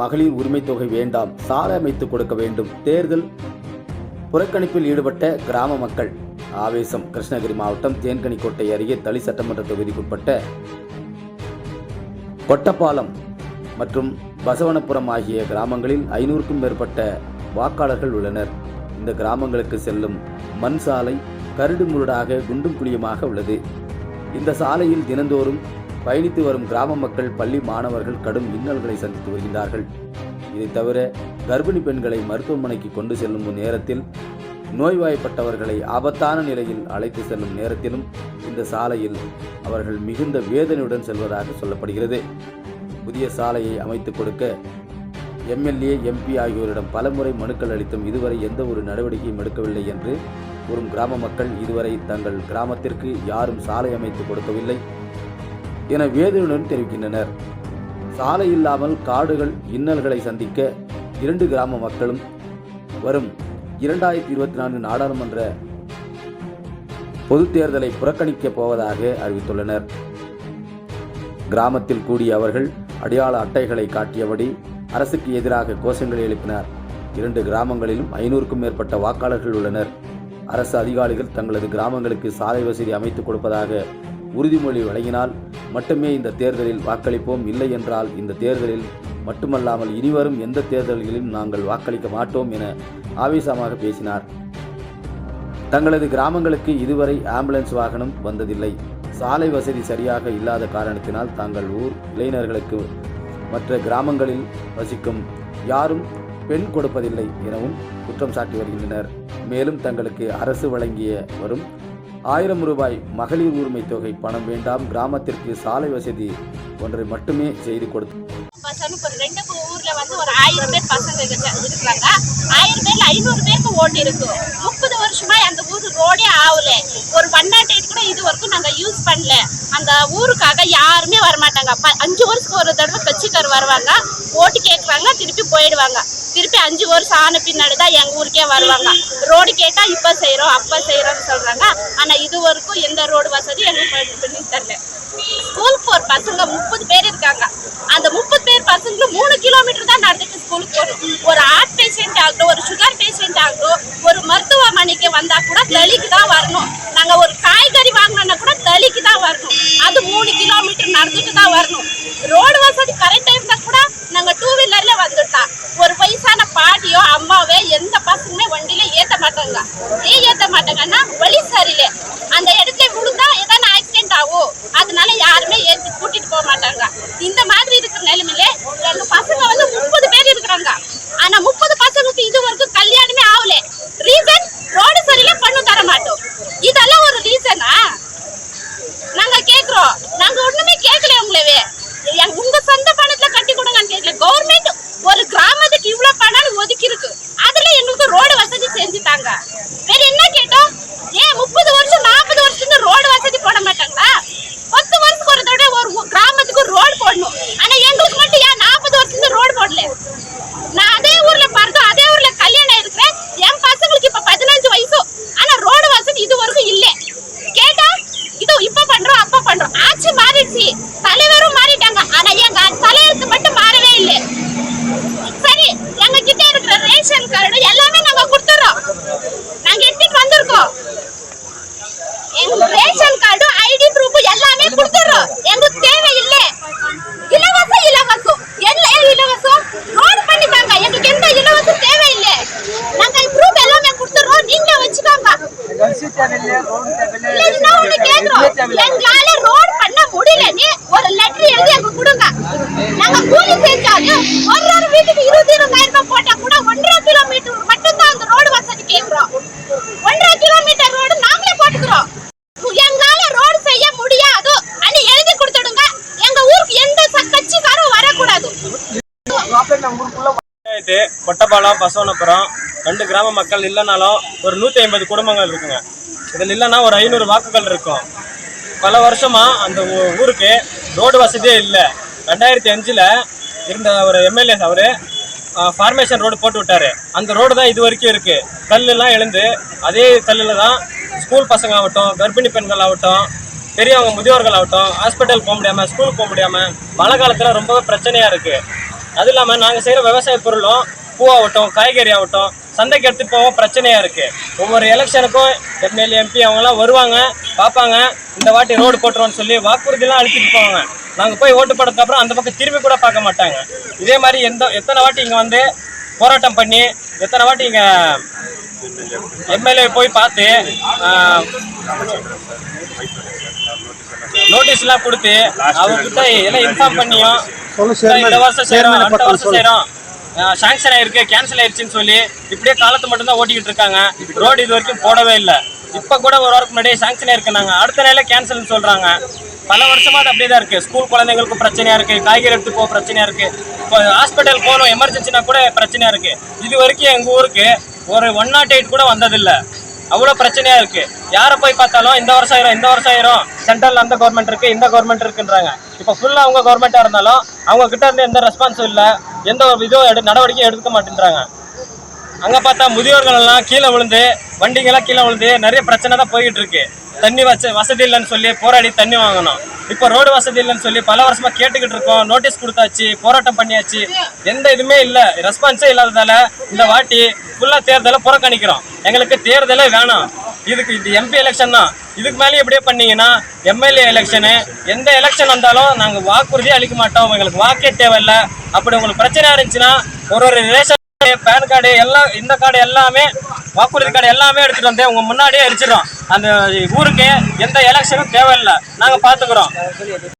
மகளிர் உரிமை தொகை வேண்டாம். சாலை அமைத்து கொடுக்க வேண்டும். தேர்தல் புறக்கணிப்பில் ஈடுபட்ட கிராம மக்கள். ஆவேசம். கிருஷ்ணகிரி மாவட்டம் தேன்கனிக்கோட்டை அருகே தளி சட்டமன்ற தொகுதிக்குட்பட்ட கொட்டப்பாலம் மற்றும் பசவனபுரம் ஆகிய கிராமங்களில் ஐநூறுக்கும் மேற்பட்ட வாக்காளர்கள் உள்ளனர். இந்த கிராமங்களுக்கு செல்லும் மண் சாலை கருடு முருடாக குண்டும் குழியுமாக உள்ளது. இந்த சாலையில் தினந்தோறும் பயணித்து வரும் கிராம மக்கள் பள்ளி மாணவர்கள் கடும் இன்னல்களை சந்தித்து வருகின்றார்கள். இதை தவிர கர்ப்பிணி பெண்களை மருத்துவமனைக்கு கொண்டு செல்லும் நேரத்தில் நோய்வாய்ப்பட்டவர்களை ஆபத்தான நிலையில் அழைத்து செல்லும் நேரத்திலும் இந்த சாலையில் அவர்கள் மிகுந்த வேதனையுடன் செல்வதாக சொல்லப்படுகிறது. புதிய சாலையை அமைத்துக் கொடுக்க எம்எல்ஏ எம்பி ஆகியோரிடம் பலமுறை மனுக்கள் அளித்தும் இதுவரை எந்த ஒரு நடவடிக்கையும் எடுக்கவில்லை என்று கூறும் கிராம மக்கள் இதுவரை தங்கள் கிராமத்திற்கு யாரும் சாலை அமைத்து கொடுக்கவில்லை என வேதனையுடன் தெரிவிக்கின்றனர். சாலை இல்லாமல் காடுகள் இன்னல்களை சந்திக்க இரண்டு கிராம மக்களும் வரும். இரண்டாயிரத்தி இருபத்தி நான்கு நாடாளுமன்ற பொதுத் தேர்தலை புறக்கணிக்கப் போவதாக அறிவித்துள்ளனர். கிராமத்தில் கூடிய அவர்கள் அடையாள அட்டைகளை காட்டியபடி அரசுக்கு எதிராக கோஷங்களை எழுப்பினார். இரண்டு கிராமங்களிலும் ஐநூறுக்கும் மேற்பட்ட வாக்காளர்கள் உள்ளனர். அரசு அதிகாரிகள் தங்களது கிராமங்களுக்கு சாலை வசதி அமைத்துக் கொடுப்பதாக உறுதிமொழி வழங்கினால் மட்டுமே இந்த தேர்தலில் வாக்களிப்போம். இல்லை என்றால் இந்த தேர்தலில் மட்டுமல்லாமல் இனிவரும் எந்த தேர்தல்களிலும் நாங்கள் வாக்களிக்க மாட்டோம் என ஆவேசமாக பேசினார். தங்களது கிராமங்களுக்கு இதுவரை ஆம்புலன்ஸ் வாகனம் வந்ததில்லை. சாலை வசதி சரியாக இல்லாத காரணத்தினால் தங்கள் ஊர் இளைஞர்களுக்கு மற்ற கிராமங்களில் வசிக்கும் யாரும் பெண் கொடுப்பதில்லை எனவும் குற்றம் சாட்டி வருகின்றனர். மேலும் தங்களுக்கு அரசு வழங்கிய வரும் ஆயிரம் ரூபாய் மகளிர் உரிமை தொகை பணம் வேண்டாம் கிராமத்திற்கு சாலை வசதி ஒன்றை மட்டுமே செய்து கொடுத்து ரெண்டு ஊர்ல வந்து ஒரு ஆயிரம் பேர் பசங்க இருக்கிறாங்க. ஆயிரம் பேர்ல ஐநூறு பேருக்கு ஓட்டு இருக்கும் வருஷமா அந்த ஊர் ரோடே ஆகல ஒரு ஒன் நாட் எயிட் கூட இது வரைக்கும் நாங்க யூஸ் பண்ணல. அந்த ஊருக்காக யாருமே வரமாட்டாங்க. ப- அஞ்சு வருஷத்துக்கு ஒரு தடவை கட்சிக்கார் வருவாங்க. ஓட்டு கேட்குறாங்க திருப்பி போயிடுவாங்க. திருப்பி அஞ்சு வருஷம் ஆன பின்னாடி தான் எங்க ஊருக்கே வருவாங்க. ரோடு கேட்டா இப்ப செய்கிறோம் அப்ப செய்யறோம்னு சொல்றாங்க. ஆனா இது வரைக்கும் எந்த ரோடு வசதி எங்களுக்கு பண்ணி தரல. ஸ்கூலுக்கு ஒரு பசங்க முப்பது பேர் இருக்காங்க. அந்த முப்பது பேர் பசங்களும் மூணு கிலோமீட்டர் தான் நடந்துட்டு ஸ்கூலுக்கு போகணும். ஒரு ஹார்ட் பேஷண்ட் ஆகட்டும் ஒரு சுகர் பேஷண்ட் ஆகட்டும் ஒரு மருத்துவமனைக்கு வந்தா கூட தளிக்கு தான் வரணும். நாங்க ஒரு காய்கறி வாங்கினோம்னா கூட தளிக்கு தான் வரணும். அது மூணு கிலோமீட்டர் நடந்துட்டு தான் வரணும். ரோடு வசதி கரெக்டா இருந்தா கூட நாங்க டூ வீலர்ல வந்துட்டோம் ஒரு வயசான பாட்டியோ அம்மாவோ எந்த பசங்களுமே வண்டியில ஏத்த மாட்டாங்க. ஏன் ஏத்த மாட்டாங்கன்னா வழி சரியில்லை. அந்த இடத்துல விழுந்தா ஏதாவது ஆக்சிடென்ட் ஆகும். அதனால யாருமே ஏற்றி கூட்டிட்டு போக மாட்டாங்க. இந்த மாதிரி இருக்கிற நிலைமையில ரெண்டு பசங்க வந்து முப்பது பேர் இருக்கிறாங்க ஆனா முப்பது பசங்களுக்கு இது வரைக்கும் கல்யாணமே ஆகல ரீசன் ரோடு சரியில்லை பண்ணு தர மாட்டோம் இதெல்லாம் ஒரு ரீசனா நாங்க கேக்குறோம் நாங்க ஒண்ணுமே கேட்கல உங்களவே எங்க- உங்க சொந்த பணத்துல கட்டி கொடுங்கன்னு கேட்கல கவர்மெண்ட் ஒரு கிராமத்துக்கு இவ்வளவு பணம் ஒதுக்கி இருக்கு அதுல எங்களுக்கு ரோடு வசதி வேற என்ன கேட்டோம்? ஏன் முப்பது வருஷம் நாற்பது வருஷத்துக்கு ரோடு வசதி போட மாட்டாங்களா? பத்து வருஷத்துக்கு ஒரு தடவை ஒரு கிராமத்துக்கு ரோடு போடணும். ஆனா எங்களுக்கு மட்டும் ஏன் நாற்பது வருஷத்துக்கு ரோடு போடல? நான் அதே ஊர்ல பிறந்து அதே ஊர்ல கல்யாணம் இருக்கிறேன் என் பசங்களுக்கு இப்ப பதினஞ்சு வயசு. ஆனா ரோடு வசதி இது வரைக்கும் இல்ல. கேட்டா இது இப்ப பண்றோம் அப்ப பண்றோம். ஆட்சி மாறிடுச்சு. தலைவரும் மாறிட்டாங்க. ஆனா எங்க தலைவருக்கு மட்டும் மாறவே இல்லை. சரி எங்க கிட்ட இருக்கிற ரேஷன் கார்டு எல்லாமே நாங்க கொடுத்துறோம் நாங்க எடுத்துட்டு வந்திருக்கோம் எங்க ரேஷன் கார்டு ஐடி ப்ரூஃப் எல்லாமே கொடுத்துறோம் எங்களுக்கு தேவையில்லை இலவசம் இலவசம் என்ன இலவசம் ரோடு பண்ணிட்டாங்க எங்களுக்கு எந்த இலவசம் தேவையில்லை நாங்க ப்ரூஃப் எல்லாமே கொடுத்துறோம் நீங்க வச்சுக்கோங்க இல்ல, இன்னும் ஒண்ணு கேக்குறோம். எங்களால ரோடு பண்ண முடியலன்னு ஒரு லெட்டர் எழுதி எங்க கொடுங்க நாங்க கூலி செஞ்சாலும் ஒரு ஒரு வீட்டுக்கு இருபது இருபதாயிரம் ரூபாய் போட்டா கூட ஒன்றரை கிலோமீட்டர் மட்டும் தான் அந்த ரோடு வசதி கேக்குறோம் ஒன்றரை கிலோமீட்டர் ரோடு நாங்களே போட்டுக்கிறோம் எங்களால ரோடு செய்ய முடியாது அனு எழுதி கொடுத்துடுங்க எங்க ஊருக்கு எந்த ச- கட்சிக்காரும் வரக்கூடாது பஞ்சாயத்து கொட்டப்பாலம் பசவனப்புறம் ரெண்டு கிராம மக்கள் இல்லைனாலும் ஒரு நூற்றி ஐம்பது குடும்பங்கள் இருக்குங்க. இதில் இல்லைன்னா ஒரு ஐநூறு வாக்குகள் இருக்கும். பல வருஷமாக அந்த ஊ- ஊருக்கு ரோடு வசதியே இல்லை. ரெண்டாயிரத்தி அஞ்சில் இருந்த ஒரு எம்எல்ஏ அவர் ஃபார்மேஷன் ரோடு போட்டு விட்டாரு. அந்த ரோடு தான் இது வரைக்கும் இருக்கு. கல்லுலாம் எழுந்து அதே கல்லில் தான் ஸ்கூல் பசங்க ஆகட்டும் கர்ப்பிணி பெண்கள் ஆகட்டும் பெரியவங்க முதியோர்கள் ஆகட்டும் ஹாஸ்பிட்டல் போக முடியாமல் ஸ்கூல் போக முடியாமல் மழை காலத்தில் ரொம்பவே பிரச்சனையாக இருக்குது அது இல்லாமல் நாங்கள் செய்கிற விவசாய பொருளும் பூவாகட்டும் காய்கறி ஆகட்டும் சந்தைக்கு எடுத்துட்டு போக பிரச்சனையா இருக்கு. ஒவ்வொரு எலெக்ஷனுக்கும் எம்எல்ஏ எம்பி அவங்கெல்லாம் வருவாங்க பார்ப்பாங்க. இந்த வாட்டி ரோடு போட்டுருவோம்னு சொல்லி வாக்குறுதிலாம் அழிச்சிட்டு போவாங்க. நாங்க போய் ஓட்டு போட்டதுக்கு அப்புறம் அந்த பக்கம் திரும்பி கூட பார்க்க மாட்டாங்க. இதே மாதிரி எந்த எத்தனை வாட்டி இங்க வந்து போராட்டம் பண்ணி எத்தனை வாட்டி இங்க எம்எல்ஏ போய் பார்த்து நோட்டீஸ்லாம் கொடுத்து அவர்கிட்ட எல்லாம் இன்ஃபார்ம் பண்ணியும் இந்த வருஷம் செய்யறோம் அடுத்த வருஷம் செய்யறோம் சாங்ஷன் ஆயிருக்கு கேன்சல் ஆயிருச்சுன்னு சொல்லி இப்படியே காலத்தை மட்டும்தான் ஓட்டிக்கிட்டு இருக்காங்க. ரோடு இது வரைக்கும் போடவே இல்லை. இப்போ கூட ஒரு வாரத்துக்கு முன்னாடியே சாங்ஷன் ஆயிருக்குனாங்க அடுத்த நாளே கேன்சல்னு சொல்கிறாங்க பல வருஷமா அது அப்படியே தான் இருக்கு. ஸ்கூல் குழந்தைங்களுக்கும் பிரச்சனையா இருக்கு. காய்கறி எடுத்து போக பிரச்சனையா இருக்கு. இப்போ ஹாஸ்பிட்டல் போகணும் எமர்ஜென்சினா கூட பிரச்சனையா இருக்கு. இது வரைக்கும் எங்க ஊருக்கு ஒரு ஒன் நாட் எயிட் கூட வந்ததில்லை. அவ்வளோ பிரச்சனையாக இருக்கு. யாரை போய் பார்த்தாலும் இந்த வருஷம் ஆயிரும் இந்த வருஷம் ஆயிரும். சென்ட்ரல் அந்த கவர்மெண்ட் இருக்கு இந்த கவர்மெண்ட் இருக்குன்றாங்க. இப்போ ஃபுல்லாக அவங்க கவர்மெண்ட்டாக இருந்தாலும் அவங்க கிட்ட இருந்து எந்த ரெஸ்பான்ஸும் இல்லை. எந்த ஒரு இதுவும் எடு நடவடிக்கையும் எடுக்க மாட்டேன்றாங்க. அங்கே பார்த்தா முதியோர்கள் எல்லாம் கீழே விழுந்து வண்டிங்கெல்லாம் கீழே விழுந்து நிறைய பிரச்சனை தான் போயிட்டு இருக்கு. தண்ணி வச்ச வசதி இல்லைன்னு சொல்லி போராடி தண்ணி வாங்கணும் இப்போ ரோடு வசதி இல்லைன்னு சொல்லி பல வருஷமா கேட்டுக்கிட்டு இருக்கோம். நோட்டீஸ் கொடுத்தாச்சு போராட்டம் பண்ணியாச்சு. எந்த இதுவுமே இல்லை. ரெஸ்பான்ஸே இல்லாததால இந்த வாட்டி ஃபுல்லா தேர்தலை புறக்கணிக்கிறோம். எங்களுக்கு தேர்தலே வேணாம். இதுக்கு இது எம்பி எலெக்ஷன் தான். இதுக்கு மேலே எப்படியே பண்ணீங்கன்னா எம்எல்ஏ எலெக்ஷனு எந்த எலெக்ஷன் வந்தாலும் நாங்கள் வாக்குறுதியே அளிக்க மாட்டோம். எங்களுக்கு வாக்கே தேவையில்ல. அப்படி உங்களுக்கு பிரச்சனையாக இருந்துச்சுன்னா ஒரு ஒரு ரிலேஷன் பேன் கார்டு எல்லாம் இந்த கார்டு எல்லாமே வாக்குறுதி கார்டு எல்லாமே எடுத்துட்டு வந்து உங்க முன்னாடியே அடிச்சிடறோம் அந்த ஊருக்கு எந்த எலெக்ஷனும் தேவையில்லை. நாங்க பாத்துக்கிறோம்.